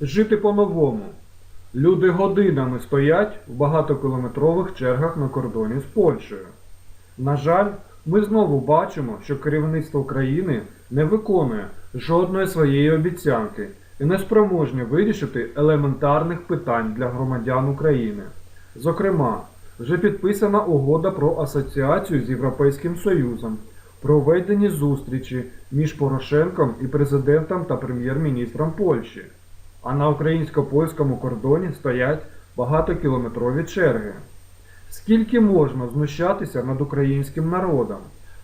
Жити по-новому. Люди годинами стоять в багатокілометрових чергах на кордоні з Польщею. На жаль, ми знову бачимо, що керівництво країни не виконує жодної своєї обіцянки і не спроможне вирішити елементарних питань для громадян України. Зокрема, вже підписана угода про асоціацію з Європейським Союзом, проведені зустрічі між Порошенком і президентом та прем'єр-міністром Польщі. А на українсько-польському кордоні стоять багатокілометрові черги. Скільки можна знущатися над українським народом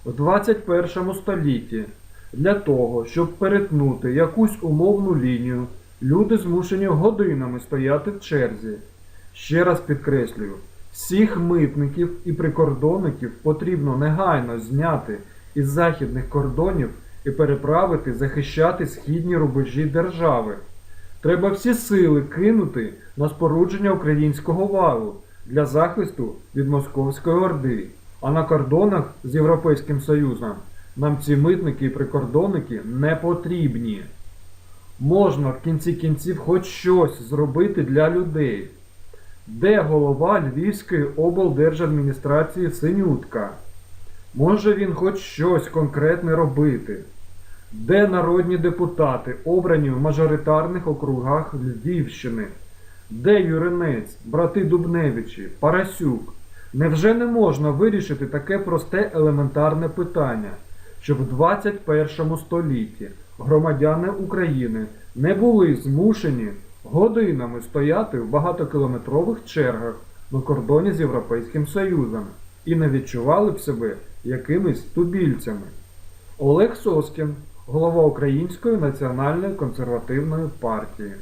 в 21 столітті для того, щоб перетнути якусь умовну лінію, люди змушені годинами стояти в черзі. Ще раз підкреслюю, всіх митників і прикордонників потрібно негайно зняти із західних кордонів і переправити захищати східні рубежі держави. Треба всі сили кинути на спорудження українського валу для захисту від Московської Орди. А на кордонах з Європейським Союзом нам ці митники і прикордонники не потрібні. Можна в кінці кінців хоч щось зробити для людей. Де голова Львівської облдержадміністрації Синютка? Може він хоч щось конкретне робити? Де народні депутати, обрані в мажоритарних округах Львівщини? Де Юринець, брати Дубневичі, Парасюк? Невже не можна вирішити таке просте елементарне питання, щоб в 21 столітті громадяни України не були змушені годинами стояти в багатокілометрових чергах на кордоні з Європейським Союзом і не відчували б себе якимись тубільцями? Олег Соскін, голова Української національної консервативної партії.